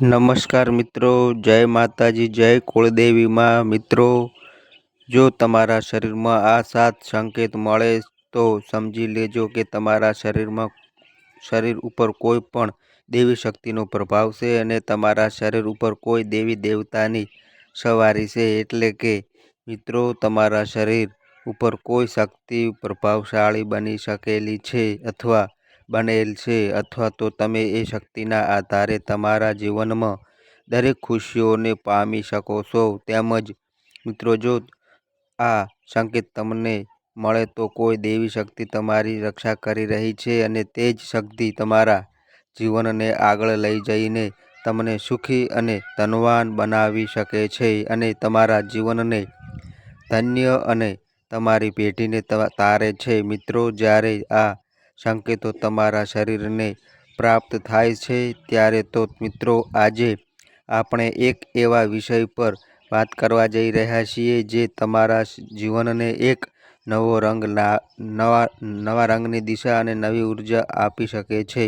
નમસ્કાર મિત્રો, જય માતાજી, જય કુળદેવીમાં મિત્રો. જો તમારા શરીરમાં આ સાત સંકેત મળે તો સમજી લેજો કે તમારા શરીરમાં શરીર ઉપર કોઈ પણ દેવી શક્તિનો પ્રભાવ છે અને તમારા શરીર ઉપર કોઈ દેવી દેવતાની સવારી છે. એટલે કે મિત્રો, તમારા શરીર ઉપર કોઈ શક્તિ પ્રભાવશાળી બની શકેલી છે અથવા બનેલ છે અથવા તો તમે એ શક્તિના આધારે તમારા જીવનમાં દરેક ખુશીઓને પામી શકો છો. તેમજ, મિત્રો, જો આ સંકેત તમને મળે તો કોઈ દેવી શક્તિ તમારી રક્ષા કરી રહી છે અને તે જ શક્તિ તમારા જીવનને આગળ લઈ જઈને તમને સુખી અને ધનવાન બનાવી શકે છે અને તમારા જીવનને ધન્ય અને તમારી પેઢીને તારે છે. મિત્રો, જ્યારે આ સંકેતો તમારા શરીરને પ્રાપ્ત થાય છે, ત્યારે તો મિત્રો આજે આપણે એક એવા વિષય પર વાત કરવા જઈ રહ્યા છીએ જે તમારા જીવનને એક નવો રંગ નવા નવા રંગની દિશા અને નવી ઊર્જા આપી શકે છે.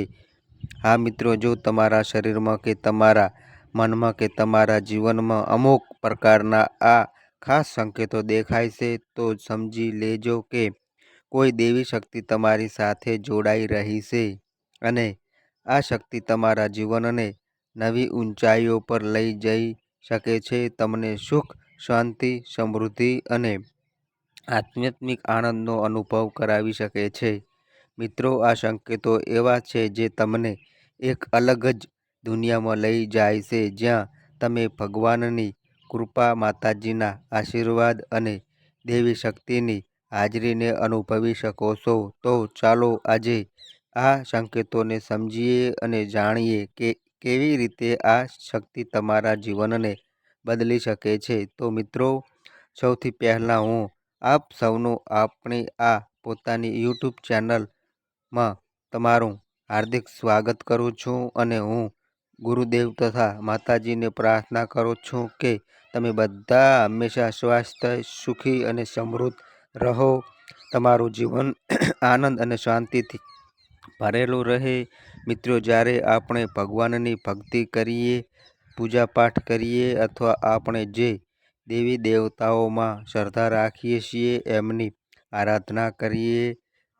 હા મિત્રો, જો તમારા શરીરમાં કે તમારા મનમાં કે તમારા જીવનમાં અમુક પ્રકારના આ ખાસ સંકેતો દેખાય છે, તો સમજી લેજો કે કોઈ દેવી શક્તિ તમારી સાથે જોડાઈ રહી છે? અને આ શક્તિ તમારા જીવનને નવી ઊંચાઈઓ પર લઈ જઈ શકે છે. તમને સુખ, શાંતિ, સમૃદ્ધિ અને આધ્યાત્મિક આનંદનો અનુભવ કરાવી શકે છે. મિત્રો, આ સંકેતો એવા છે જે તમને એક અલગ જ દુનિયામાં લઈ જાય છે, જ્યાં તમે ભગવાનની કૃપા, માતાજીના આશીર્વાદ અને દેવી શક્તિની હાજરીને અનુભવી શકો છો. તો ચાલો આજે આ સંકેતોને સમજીએ અને જાણીએ કે કેવી રીતે આ શક્તિ તમારા જીવનને બદલી શકે છે. તો મિત્રો, સૌથી પહેલાં હું આપ સૌનું આપણી આ પોતાની યુટ્યુબ ચેનલમાં તમારું હાર્દિક સ્વાગત કરું છું અને હું ગુરુદેવ તથા માતાજીને પ્રાર્થના કરું છું કે તમે બધા હંમેશા સ્વાસ્થ્ય, સુખી અને સમૃદ્ધ રહો, તમારું જીવન આનંદ અને શાંતિથી ભરેલું રહે. મિત્રો, જ્યારે આપણે ભગવાનની ભક્તિ કરીએ, પૂજાપાઠ કરીએ અથવા આપણે જે દેવી દેવતાઓમાં શ્રદ્ધા રાખીએ છીએ, એમની આરાધના કરીએ,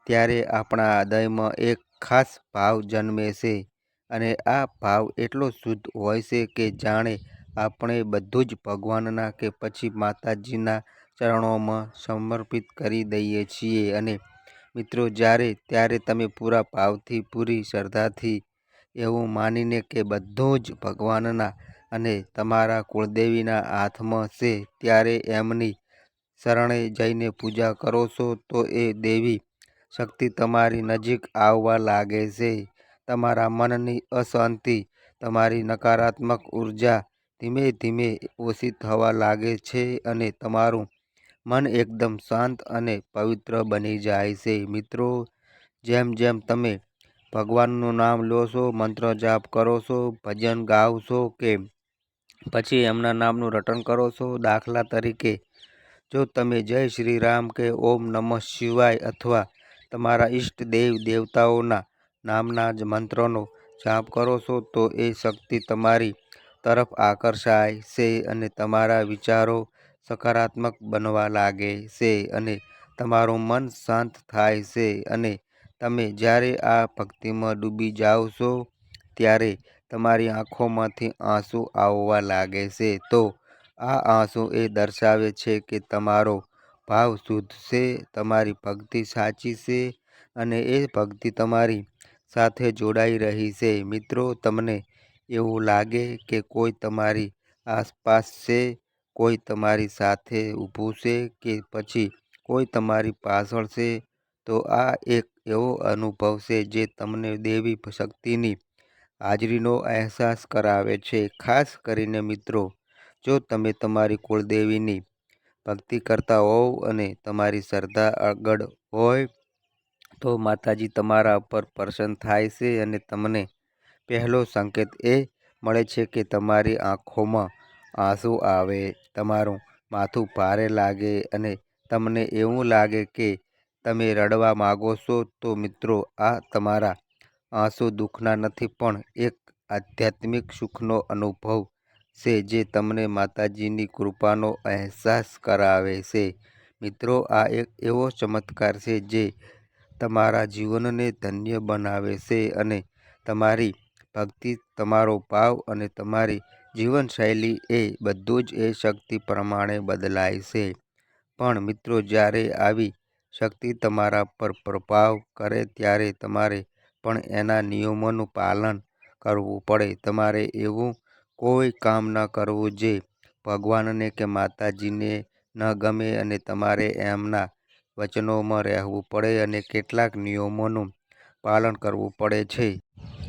ત્યારે આપણા હૃદયમાં એક ખાસ ભાવ જન્મે છે અને આ ભાવ એટલો શુદ્ધ હોય છે કે જાણે આપણે બધું જ ભગવાનના કે પછી માતાજીના ચરણોમાં સમર્પિત કરી દઈએ છીએ. અને મિત્રો, જ્યારે ત્યારે તમે પૂરા ભાવથી, પૂરી શ્રદ્ધાથી એવું માનીને કે બધું જ ભગવાનના અને તમારા કુળદેવીના હાથમાં છે, ત્યારે એમની શરણે જઈને પૂજા કરો છો, તો એ દેવી શક્તિ તમારી નજીક આવવા લાગે છે. તમારા મનની અશાંતિ, તમારી નકારાત્મક ઊર્જા ધીમે ધીમે ઓછી થવા લાગે છે અને તમારું મન એકદમ શાંત અને પવિત્ર બની જાય છે. મિત્રો, જેમ જેમ તમે ભગવાનનું નામ લો છો, મંત્ર જાપ કરો છો, ભજન ગાઓ છો કે પછી એમના નામનું રટણ કરો છો, દાખલા તરીકે જો તમે જય શ્રી રામ કે ઓમ નમઃ શિવાય અથવા તમારા ઈષ્ટ દેવ દેવતાઓના નામના જ મંત્રનો જાપ કરો છો, તો એ શક્તિ તમારી તરફ આકર્ષાય છે અને તમારા વિચારો સકારાત્મક બનવા લાગે છે અને તમારું મન શાંત થાય છે અને તમે જ્યારે આ ભક્તિમાં ડૂબી જાઓ છો, ત્યારે તમારી આંખોમાંથી આંસુ આવવા લાગે છે. તો આ આંસુ એ દર્શાવે છે કે તમારો ભાવ શુદ્ધ છે, તમારી ભક્તિ સાચી છે અને એ ભક્તિ તમારી સાથે જોડાઈ રહી છે. મિત્રો, તમને એવું લાગે કે કોઈ તમારી આસપાસ છે? કોઈ તમારી સાથે ઊભું છે કે પછી કોઈ તમારી પાછળ છે? તો આ એક એવો અનુભવ છે જે તમને દેવી શક્તિની હાજરીનો અહેસાસ કરાવે છે. ખાસ કરીને મિત્રો, જો તમે તમારી કુળદેવીની ભક્તિ કરતા હોવ અને તમારી શ્રદ્ધા આગળ હોય, તો માતાજી તમારા ઉપર પ્રસન્ન થાય છે અને તમને પહેલો સંકેત એ મળે છે કે તમારી આંખોમાં આંસુ આવે તમારું માથું ભારે લાગે અને તમને એવું લાગે કે તમે રડવા માગો છો તો મિત્રો આ તમારા આંસુ દુઃખના નથી પણ એક આધ્યાત્મિક સુખનો અનુભવ છે જે તમને માતાજીની કૃપાનો અહેસાસ કરાવે છે. મિત્રો આ એક એવો ચમત્કાર છે જે તમારા જીવનને ધન્ય બનાવે છે અને તમારી ભક્તિ, તમારો ભાવ અને તમારી જીવનશૈલી એ બધું જ એ શક્તિ પ્રમાણે બદલાય છે. પણ મિત્રો, જ્યારે આવી શક્તિ તમારા પર પ્રભાવ કરે ત્યારે તમારે પણ એના નિયમોનું પાલન કરવું પડે. તમારે એવું કોઈ કામ ન કરવું જે ભગવાનને કે માતાજીને ન ગમે અને તમારે એમના વચનોમાં રહેવું પડે અને કેટલાક નિયમોનું પાલન કરવું પડે છે.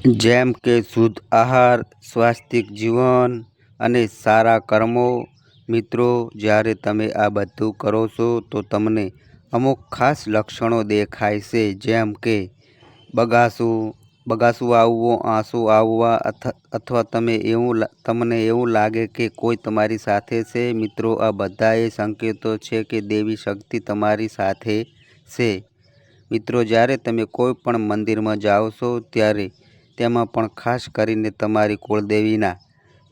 જેમ કે શુદ્ધ આહાર, સ્વાસ્થિક જીવન અને સારા કર્મો. મિત્રો જ્યારે તમે આ બધું કરો છો તો તમને અમુક ખાસ લક્ષણો દેખાય છે જેમ કે બગાસું બગાસું આવવું, આંસુ આવવા અથવા તમે એવું તમને એવું લાગે કે કોઈ તમારી સાથે છે. મિત્રો આ બધા એ સંકેતો છે કે દેવી શક્તિ તમારી સાથે છે. મિત્રો જ્યારે તમે કોઈ પણ મંદિરમાં જાઓ છો ત્યારે તેમાં પણ ખાસ કરીને તમારી કુળદેવીના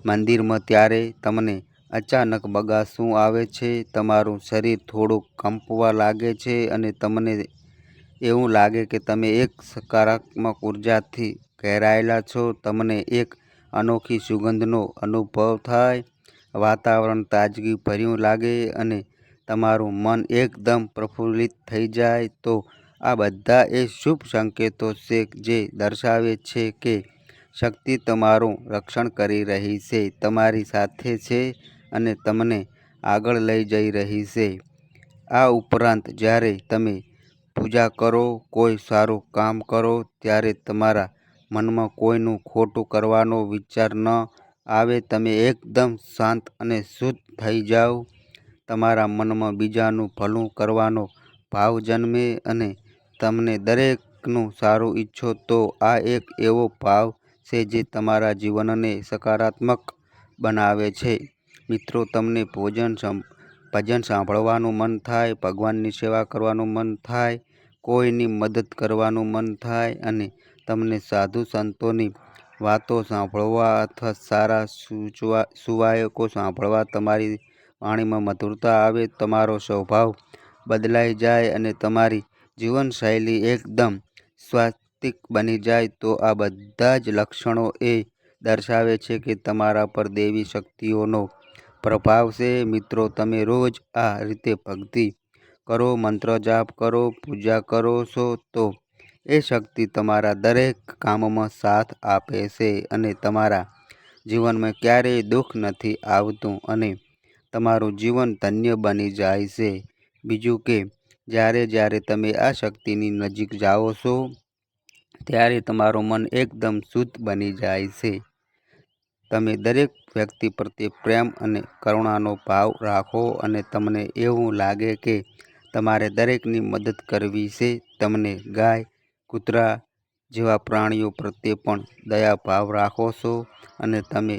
મંદિરમાં ત્યારે તમને અચાનક બગાસું આવે છે, તમારું શરીર થોડું કંપવા લાગે છે અને તમને એવું લાગે કે તમે એક સકારાત્મક ઉર્જાથી ઘેરાયેલા છો. તમને એક અનોખી સુગંધનો અનુભવ થાય, વાતાવરણ તાજગીભર્યું લાગે અને તમારું મન એકદમ પ્રફુલ્લિત થઈ જાય. તો આ બધા એ શુભ સંકેતો છે જે દર્શાવે છે કે શક્તિ તમારું રક્ષણ કરી રહી છે, તમારી સાથે છે અને તમને આગળ લઈ જઈ રહી છે. આ ઉપરાંત જ્યારે તમે પૂજા કરો, કોઈ સારું કામ કરો ત્યારે તમારા મનમાં કોઈનું ખોટું કરવાનો વિચાર ન આવે. તમે એકદમ શાંત અને શુદ્ધ થઈ જાઓ તમારા મનમાં બીજાનું ભલું કરવાનો ભાવ જન્મે અને તમે દરેકનું સારું ઈચ્છો. તો આ એક એવો ભાવ છે જે તમારા જીવનને સકારાત્મક બનાવે છે. મિત્રો તમને ભોજન ભજન સાંભળવાનું મન થાય, ભગવાનની સેવા કરવાનું મન થાય, કોઈની મદદ કરવાનું મન થાય અને તમને સાધુ સંતોની વાતો સાંભળવા અથવા સારા સુવાક્યો સાંભળવા તમારી વાણીમાં મધુરતા આવે, તમારો સ્વભાવ બદલાઈ જાય અને તમારી જીવનશૈલી એકદમ સ્વાસ્તિક બની જાય. તો આ બધા જ લક્ષણો એ દર્શાવે છે કે તમારા પર દેવી શક્તિઓનો પ્રભાવ છે. મિત્રો તમે રોજ આ રીતે ભક્તિ કરો, મંત્ર જાપ કરો, પૂજા કરો છો તો એ શક્તિ તમારા દરેક કામમાં સાથ આપે છે અને તમારા જીવનમાં ક્યારેય દુઃખ નથી આવતું અને તમારું જીવન ધન્ય બની જાય છે. બીજું કે જ્યારે જ્યારે તમે આ શક્તિની નજીક જાઓ છો ત્યારે તમારું મન એકદમ શુદ્ધ બની જાય છે. તમે દરેક વ્યક્તિ પ્રત્યે પ્રેમ અને કરુણાનો ભાવ રાખો અને તમને એવું લાગે કે તમારે દરેકની મદદ કરવી છે. તમને ગાય, કૂતરા જેવા પ્રાણીઓ પ્રત્યે પણ દયા ભાવ રાખો છો અને તમે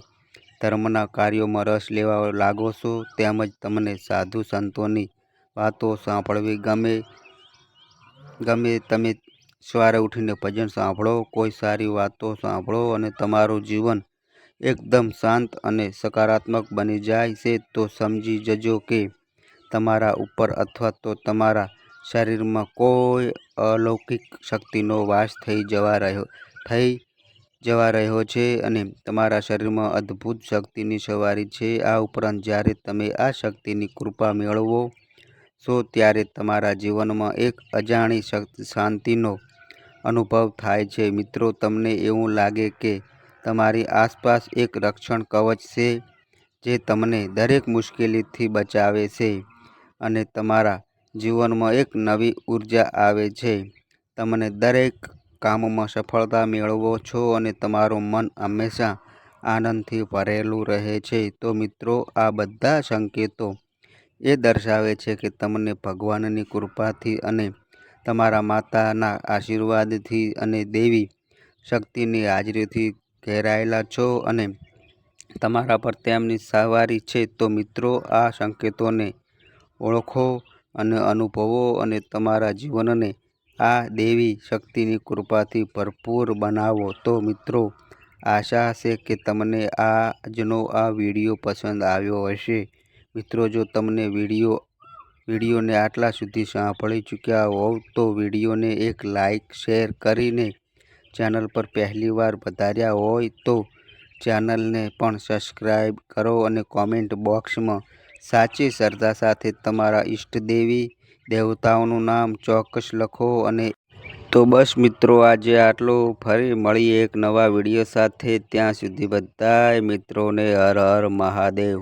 ધર્મના કાર્યોમાં રસ લેવા લાગો છો. તેમજ તમને સાધુ સંતોની વાતો સાંભળવી ગમે. ગમે તમે સવારે ઉઠીને ભજન સાંભળો, કોઈ સારી વાતો સાંભળો અને તમારું જીવન એકદમ શાંત અને સકારાત્મક બની જાય છે. તો સમજી જજો કે તમારા ઉપર અથવા તો તમારા શરીરમાં કોઈ અલૌકિક શક્તિનો વાસ થઈ જવા રહ્યો થઈ જવા રહ્યો છે અને તમારા શરીરમાં અદ્ભુત શક્તિની સવારી છે. આ ઉપરાંત જ્યારે તમે આ શક્તિની કૃપા મેળવો છો ત્યારે તમારા જીવનમાં એક અજાણી શાંતિનો અનુભવ થાય છે. મિત્રો, તમને એવું લાગે કે તમારી આસપાસ એક રક્ષણ કવચ છે જે તમને દરેક મુશ્કેલીથી બચાવે છે અને તમારા જીવનમાં એક નવી ઊર્જા આવે છે. તમને દરેક કામમાં સફળતા મેળવો છો અને તમારું મન હંમેશા આનંદથી ભરેલું રહે છે. તો મિત્રો, આ બધા સંકેતો એ દર્શાવે છે કે તમને ભગવાનની કૃપાથી અને તમારા માતાના આશીર્વાદથી અને દેવી શક્તિની હાજરીથી ઘેરાયેલા છો અને તમારા પર તેમની સવારી છે. તો મિત્રો, આ સંકેતોને ઓળખો અને અનુભવો અને તમારા જીવનને આ દેવી શક્તિની કૃપાથી ભરપૂર બનાવો. તો મિત્રો, આશા છે કે તમને આજનો આ વીડિયો પસંદ આવ્યો હશે મિત્રો, જો તમને વીડિયો, વિડીયોને આટલા સુધી સાંભળી ચૂક્યા હોવ, તો વિડીયોને એક લાઈક, શેર કરીને ચેનલ પર પહેલીવાર પધાર્યા હોય, તો ચેનલને પણ સબસ્ક્રાઈબ કરો અને કોમેન્ટ બોક્સમાં સાચી શ્રદ્ધા સાથે તમારા ઈષ્ટદેવી દેવતાઓનું નામ ચોક્કસ લખો અને તો બસ મિત્રો, આજે આટલું. ફરી મળી એક નવા વીડિયો સાથે. ત્યાં સુધી બધાય મિત્રોને હર હર મહાદેવ.